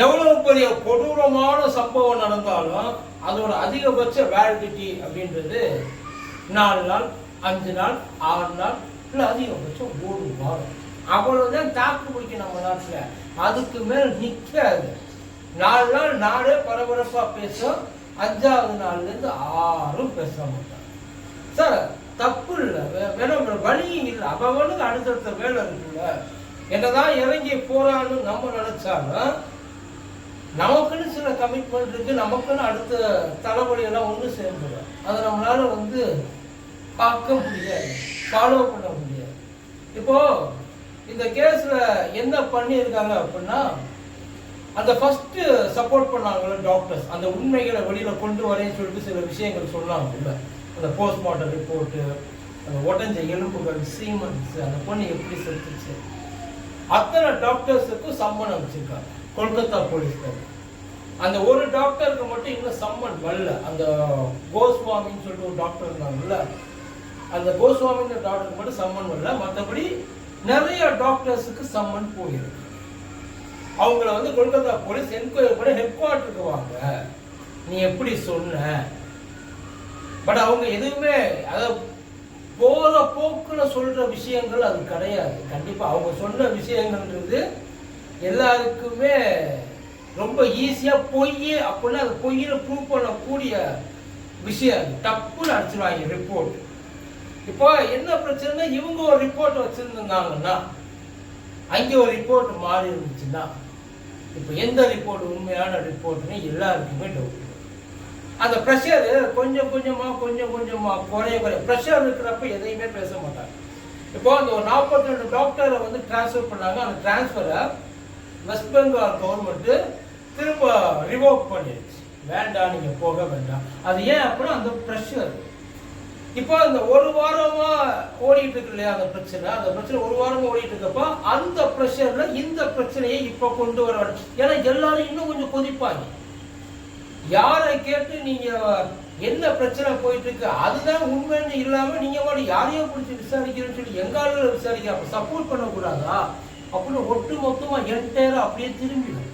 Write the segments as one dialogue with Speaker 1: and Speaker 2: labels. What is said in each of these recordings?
Speaker 1: எவ்வளவு பெரிய கொடூரமான சம்பவம் நடந்தாலும் அதோட அதிகபட்ச வேலிடிட்டி அப்படின்றது நாலு நாள் அஞ்சு நாள் ஆறு நாள் இல்லை அதிகபட்சம் ஒரு வாரம் அவ்வளவுதான் தாக்கு பிடிக்கும் நம்ம நாட்டில் அதுக்கு மேல் நிற்காது நாலு நாள் நாளே பரபரப்பாக பேசும் அஞ்சாவது நாள்லேருந்து ஆறும் பேச மாட்டாங்க சார் தப்பு இல்லை வேற வழி இல்லை அவனுக்கு அடுத்தடுத்த வேலை இருக்குல்ல என்னதான் இறங்கி போறான்னு நம்ம நினைச்சாலும் நமக்குன்னு சில கமிட்மெண்ட் இருக்கு நமக்குன்னு அடுத்த தலைமுறையெல்லாம் ஒன்று சேர்ந்துடும் அதை நம்மளால் வந்து பார்க்க முடியாது ஃபாலோ பண்ண முடியாது இப்போது இந்த கேஸில் என்ன பண்ணியிருக்காங்க அப்படின்னா அந்த ஃபஸ்ட்டு சப்போர்ட் பண்ணாங்களே டாக்டர்ஸ் அந்த உண்மைகளை வெளியில் கொண்டு வரேன்னு சொல்லிட்டு சில விஷயங்கள் இல்லை அந்த போஸ்ட்மார்ட்டம் ரிப்போர்ட்டு அந்த உடஞ்ச எலும்புகள் சீமன்ஸ் அந்த பொண்ணு எப்படி செத்துச்சு அத்தனை டாக்டர்ஸுக்கும் சம்மனம் அமைச்சிருக்காங்க கொல்கத்தா போலீஸ்காரர் அந்த ஒரு டாக்டருக்கு மட்டும் இவங்க சம்மன் வரல அந்த கோஸ்வாமின்னு சொல்லிட்டு ஒரு டாக்டர் இருந்தாங்கல்ல அந்த கோஸ்வாமின்ற டாக்டருக்கு மட்டும் சம்மன் வரல மற்றபடி நிறைய டாக்டர்ஸுக்கு சம்மன் போயிருக்கு அவங்கள வந்து கொல்கத்தா போலீஸ் என்கொயரி பண்ணி ஹெட் குவார்ட்டருக்கு வாங்க நீ எப்படி சொன்ன பட் அவங்க எதுவுமே அதை போகிற போக்கில் சொல்கிற விஷயங்கள் அது கிடையாது கண்டிப்பாக அவங்க சொன்ன விஷயங்கள்ன்றது எல்லாருக்குமே ரொம்ப ஈஸியாக பொய் அப்படின்னா அது பொய்யில் ப்ரூவ் பண்ணக்கூடிய விஷயம் அது தப்புன்னு அடிச்சிருவாங்க ரிப்போர்ட் இப்போ என்ன பிரச்சனைனா இவங்க ஒரு ரிப்போர்ட் வச்சுருந்தாங்கன்னா அங்கே ஒரு ரிப்போர்ட் மாறி இருந்துச்சுன்னா இப்போ எந்த ரிப்போர்ட் உண்மையான ரிப்போர்ட்னு எல்லாருக்குமே டவுட் அந்த ப்ரெஷர் கொஞ்சம் கொஞ்சமாக கொஞ்சம் கொஞ்சமாக குறைய குறைய ப்ரெஷர் இருக்கிறப்ப எதையுமே பேச மாட்டாங்க இப்போ அந்த ஒரு நாற்பத்தி ரெண்டு டாக்டரை வந்து டிரான்ஸ்ஃபர் பண்ணாங்க அந்த டிரான்ஸ்ஃபரை வெஸ்ட் பெங்கால் கவர்மெண்ட்டு திரும்ப ரிவோக் பண்ணிடுச்சு வேண்டாம் நீங்கள் போக வேண்டாம் அது ஏன் அப்படின்னா அந்த ப்ரெஷர் இப்போ அந்த ஒரு வாரமா ஓடிட்டு இருக்கு இல்லையா அந்த பிரச்சனை அந்த பிரச்சனை ஒரு வாரமா ஓடிட்டு இருக்கப்போ அந்த ப்ரெஷர்ல இந்த பிரச்சனையை இப்போ கொண்டு வர ஏன்னா எல்லாரும் இன்னும் கொஞ்சம் கொதிப்பாங்க யாரை கேட்டு நீங்க என்ன பிரச்சனை போயிட்டு இருக்கு அதுதான் உண்மைன்னு இல்லாம நீங்க மாதிரி யாரையும் பிடிச்சி விசாரிக்கிறேன்னு சொல்லி எங்க ஆளுகளை விசாரிக்க அப்ப சப்போர்ட் பண்ணக்கூடாதா அப்படின்னு ஒட்டு மொத்தமா என்டையரா அப்படியே திரும்பிடும்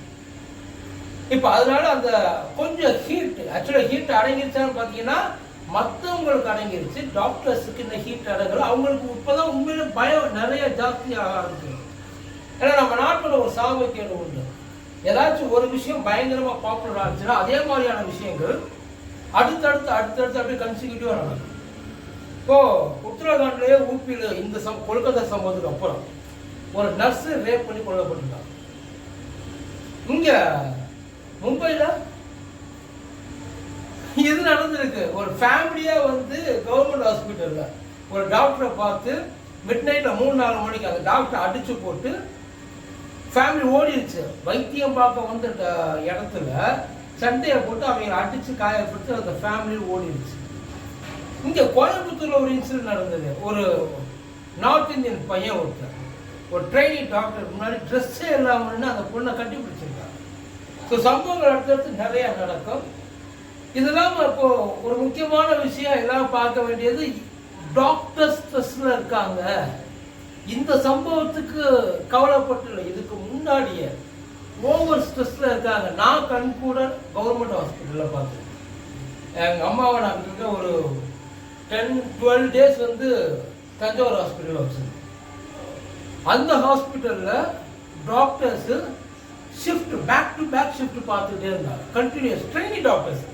Speaker 1: இப்போ அதனால அந்த கொஞ்சம் ஹீட் ஆக்சுவலாக ஹீட் அடங்கிருச்சான்னு பார்த்தீங்கன்னா மற்றவங்களுக்கு அடங்கிருச்சு டாக்டர்ஸுக்கு இந்த ஹீட் அடங்கல அவங்களுக்கு இப்போதான் உண்மையில பயம் நிறைய ஜாஸ்தியாக ஆரம்பிச்சு ஏன்னா நம்ம நாட்டில் ஒரு சாபக்கேடு உண்டு ஏதாச்சும் ஒரு விஷயம் பயங்கரமாக பாப்புலர் ஆச்சுன்னா அதே மாதிரியான விஷயங்கள் அடுத்தடுத்து அடுத்தடுத்து அப்படியே கன்சிக்யூட்டிவாக நடக்கும் இப்போ உத்தரகாண்ட்லேயே ஊப்பியில் இந்த சம் கொல்கத்தா சம்பவத்துக்கு அப்புறம் ஒரு நர்ஸு ரேப் பண்ணி கொல்லப்பட்டிருக்காங்க இங்கே மும்பையில் இது நடந்திருக்கு ஒரு ஃபேமிலியாக வந்து கவர்மெண்ட் ஹாஸ்பிட்டலில் ஒரு டாக்டரை பார்த்து மிட் நைட்டில் மூணு நாலு மணிக்கு அந்த டாக்டரை அடித்து போட்டு ஃபேமிலி ஓடிடுச்சு வைத்தியம் பார்க்க வந்த இடத்துல சண்டையை போட்டு அவங்க அடித்து காயப்பட்டு அந்த ஃபேமிலி ஓடிடுச்சு இங்கே கோயம்புத்தூரில் ஒரு இன்சிடென்ட் நடந்தது ஒரு நார்த் இந்தியன் பையன் ஒருத்தர் ஒரு ட்ரைனிங் டாக்டர் முன்னாடி ட்ரெஸ்ஸே இல்லாமல்னு அந்த பொண்ணை கட்டிப்பிடிச்சிருக்கு ஸோ சம்பவங்கள் அடுத்தடுத்து நிறைய நடக்கும் இதெல்லாம் இப்போ ஒரு முக்கியமான விஷயம் எல்லாம் பார்க்க வேண்டியது டாக்டர் ஸ்ட்ரெஸ்ல இருக்காங்க இந்த சம்பவத்துக்கு கவலைப்பட்டுள்ள இதுக்கு முன்னாடியே ஓவர் ஸ்ட்ரெஸ்ல இருக்காங்க நான் கண் கூட கவர்மெண்ட் ஹாஸ்பிட்டலில் பார்த்தேன் எங்கள் அம்மாவை நான் கிட்ட ஒரு டென் டுவெல் டேஸ் வந்து தஞ்சாவூர் ஹாஸ்பிட்டலில் வச்சுருந்தேன் அந்த ஹாஸ்பிட்டலில் doctors shift back to back shift பார்த்துட்டே இருந்தாங்க கண்டினியூஸ் ட்ரெயினி டாக்டர்ஸ்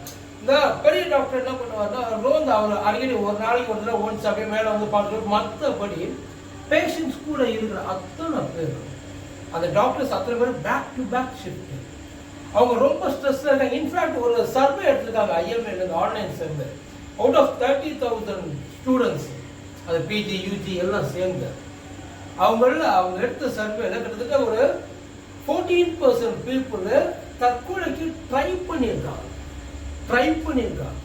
Speaker 1: இந்த பெரிய டாக்டர் என்ன பண்ணுவார்னா ரோந்து அவர் அடிக்கடி ஒரு நாளைக்கு ஒரு தடவை ஒன்ஸ் அப்படியே மேலே வந்து பார்த்துட்டு மற்றபடி பேஷண்ட்ஸ் கூட இருக்கிற அத்தனை பேர் அந்த டாக்டர்ஸ் அத்தனை பேர் பேக் டு பேக் ஷிஃப்ட் அவங்க ரொம்ப ஸ்ட்ரெஸ்ஸில் இருக்காங்க இன்ஃபேக்ட் ஒரு சர்வே எடுத்திருக்காங்க ஐஎம்ஏலேருந்து online survey out of thirty thousand students அது பிஜி யூஜி எல்லாம் சேர்ந்து அவங்களில் அவங்க எடுத்த சர்வே எடுக்கிறதுக்கு ஒரு ஃபோர்டீன் பர்சன்ட் பீப்புள் தற்கொலைக்கு ட்ரை பண்ணியிருக்காங்க ட்ரை பண்ணியிருக்காங்க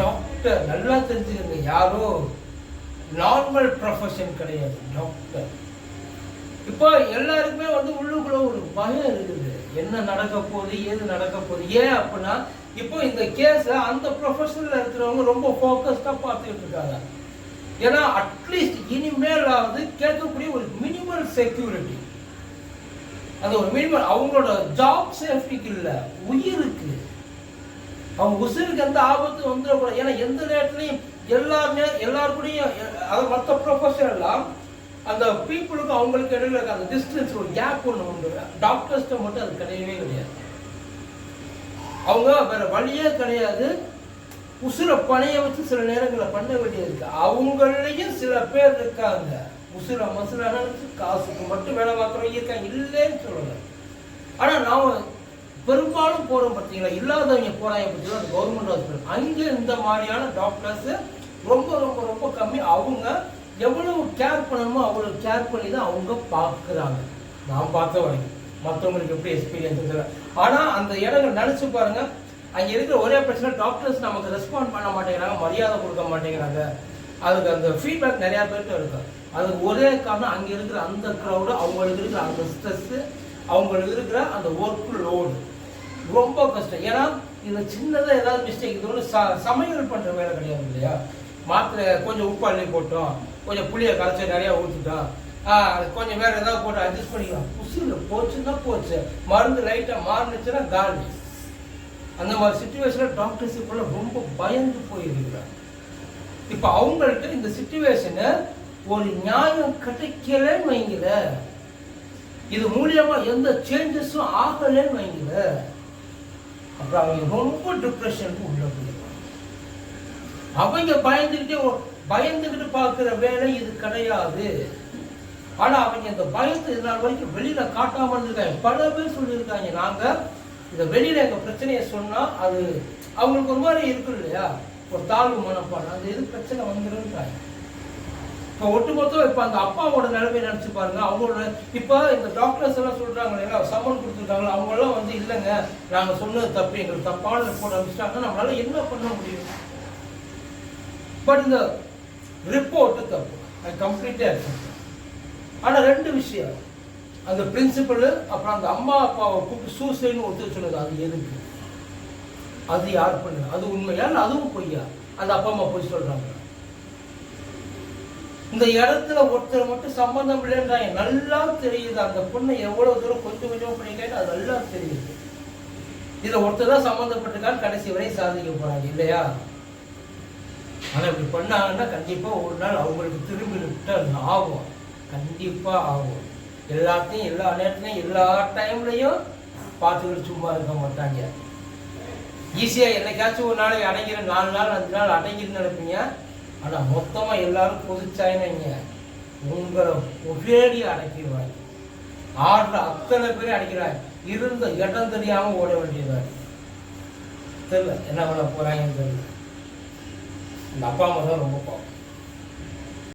Speaker 1: டாக்டர் நல்லா தெரிஞ்சுக்கங்க யாரோ நார்மல் ப்ரொஃபஷன் கிடையாது டாக்டர் இப்போ எல்லாருக்குமே வந்து உள்ளுக்குள்ள ஒரு பயம் இருக்குது என்ன நடக்க போகுது ஏது நடக்க போகுது ஏன் அப்படின்னா இப்போ இந்த கேஸை அந்த ப்ரொஃபஷனில் இருக்கிறவங்க ரொம்ப ஃபோக்கஸ்டாக பார்த்துக்கிட்டு இருக்காங்க ஏன்னா அட்லீஸ்ட் இனிமேலாவது கேட்கக்கூடிய ஒரு மினிமல் செக்யூரிட்டி அந்த ஒரு மீன் அவங்களோட ஜாப் சேஃப்டிக்கு இல்லை உயிருக்கு அவங்க உசிருக்கு எந்த ஆபத்து வந்துடக்கூடாது ஏன்னா எந்த நேரத்துலையும் எல்லாருமே எல்லாருக்கூடையும் அதாவது மற்ற ப்ரொஃபஷன் எல்லாம் அந்த பீப்புளுக்கும் அவங்களுக்கு இடையில இருக்க அந்த டிஸ்டன்ஸ் ஒரு கேப் ஒன்று உண்டு டாக்டர்ஸ்ட்ட மட்டும் அது கிடையவே கிடையாது அவங்க வேற வழியே கிடையாது உசுரை பணைய வச்சு சில நேரங்களில் பண்ண வேண்டியது இருக்கு அவங்களையும் சில பேர் இருக்காங்க முசுரா முசுரானது காசுக்கு மட்டும் வேலை பார்க்குறோம் இயற்கை இல்லைன்னு சொல்லலை ஆனால் நாம் பெரும்பாலும் போகிறோம் பார்த்தீங்களா இல்லாதவங்க போகிறாங்க பார்த்தீங்கன்னா அது கவர்மெண்ட் ஹாஸ்பிட்டல் அங்கே இந்த மாதிரியான டாக்டர்ஸ் ரொம்ப ரொம்ப ரொம்ப கம்மி அவங்க எவ்வளவு கேர் பண்ணணுமோ அவ்வளோ கேர் பண்ணி தான் அவங்க பார்க்குறாங்க நான் பார்த்த வரைக்கும் மற்றவங்களுக்கு எப்படி எக்ஸ்பீரியன்ஸ் ஆனால் அந்த இடங்கள் நினச்சி பாருங்கள் அங்கே இருக்கிற ஒரே பிரச்சனை டாக்டர்ஸ் நமக்கு ரெஸ்பாண்ட் பண்ண மாட்டேங்கிறாங்க மரியாதை கொடுக்க மாட்டேங்கிறாங்க அதுக்கு அந்த ஃபீட்பேக் நிறையா பேர்கிட்ட இருக்கும் அதுக்கு ஒரே காரணம் அங்கே இருக்கிற அந்த க்ரௌடு அவங்களுக்கு இருக்கிற அந்த ஸ்ட்ரெஸ்ஸு அவங்களுக்கு இருக்கிற அந்த ஒர்க் லோடு ரொம்ப கஷ்டம் ஏன்னா இந்த சின்னதாக ஏதாவது மிஸ்டேக் இதுன்னு ச சமையல் பண்ணுற வேலை கிடையாது இல்லையா மாத்திரை கொஞ்சம் உப்பு அள்ளி போட்டோம் கொஞ்சம் புளியை கரைச்சி நிறையா ஊற்றிட்டோம் கொஞ்சம் வேறு ஏதாவது போட்டு அட்ஜஸ்ட் பண்ணிக்கலாம் புசுன்னு போச்சுன்னா போச்சு மருந்து லைட்டாக மாறுனுச்சுன்னா காலி அந்த மாதிரி சுச்சுவேஷனில் டாக்டர்ஸுக்குள்ளே ரொம்ப பயந்து போயிருக்கிறாங்க இப்போ அவங்கள்ட்ட இந்த சுச்சுவேஷனை ஒரு நியாயம் கிடைக்கலன்னு வைங்கல இது மூலியமா எந்த சேஞ்சஸும் ஆகலன்னு வைங்கல அப்புறம் அவங்க ரொம்ப டிப்ரெஷனுக்கு உள்ள அவங்க பயந்துகிட்டே பயந்துகிட்டு பார்க்குற வேலை இது கிடையாது ஆனா அவங்க இந்த பயத்தை இதனால் வரைக்கும் வெளியில காட்டாம இருந்திருக்காங்க பல பேர் சொல்லியிருக்காங்க நாங்க இந்த வெளியில எங்க பிரச்சனையை சொன்னா அது அவங்களுக்கு ஒரு மாதிரி இருக்கும் இல்லையா ஒரு தாழ்வு மனப்பாடு அது எது பிரச்சனை வந்துடுன்றாங்க இப்போ ஒட்டுமொத்தம் இப்போ அந்த அப்பாவோட நிலைமையை நினச்சி பாருங்க அவங்களோட இப்போ இந்த டாக்டர்ஸ் எல்லாம் சொல்கிறாங்க இல்லைங்களா சம்மன் கொடுத்துருக்காங்களா அவங்களாம் வந்து இல்லைங்க நாங்கள் சொன்னது தப்பு எங்களுக்கு தப்பான ரிப்போர்ட் அனுப்பிச்சிட்டாங்க நம்மளால என்ன பண்ண முடியும் பட் இந்த ரிப்போர்ட்டு தப்பு அது கம்ப்ளீட்டாக இருக்கு ஆனால் ரெண்டு விஷயம் அந்த பிரின்சிபல் அப்புறம் அந்த அம்மா அப்பாவை கூப்பிட்டு சூசைன்னு ஒத்து சொன்னது அது எதுக்கு அது யார் பண்ணு அது உண்மையா அதுவும் பொய்யா அந்த அப்பா அம்மா போய் சொல்றாங்க இந்த இடத்துல ஒருத்தர் மட்டும் சம்பந்தம் இல்லைன்றாங்க நல்லா தெரியுது அந்த பொண்ணை எவ்வளவு தூரம் கொஞ்சம் கொஞ்சம் பண்ணிட்டேன்னு அது நல்லா தெரியுது இதுல ஒருத்தர் தான் சம்பந்தப்பட்டிருக்கான்னு கடைசி வரையும் சாதிக்க போறாங்க இல்லையா ஆனா இப்படி பண்ணாங்கன்னா கண்டிப்பா ஒரு நாள் அவங்களுக்கு திரும்பி ரிட்டர்ன் ஆகும் கண்டிப்பா ஆகும் எல்லாத்தையும் எல்லா நேரத்துலையும் எல்லா டைம்லையும் பார்த்துக்கிட்டு சும்மா இருக்க மாட்டாங்க ஈஸியாக என்னைக்காச்சும் ஒரு நாள் அடங்கிற நாலு நாள் அஞ்சு நாள் அடங்கிருந்து நினைப்பீங்க ஆனால் மொத்தமாக எல்லாரும் பொதுச்சாயினீங்க உங்களை ஒரேடி அடக்கிடுவாங்க ஆடுற அத்தனை பேரும் அடிக்கிறாங்க இருந்த இடம் தெரியாமல் ஓட வேண்டியதாக தெரியல என்ன பண்ண போகிறாங்கன்னு தெரியல இந்த அப்பா அம்மா தான் ரொம்ப பார்க்கும்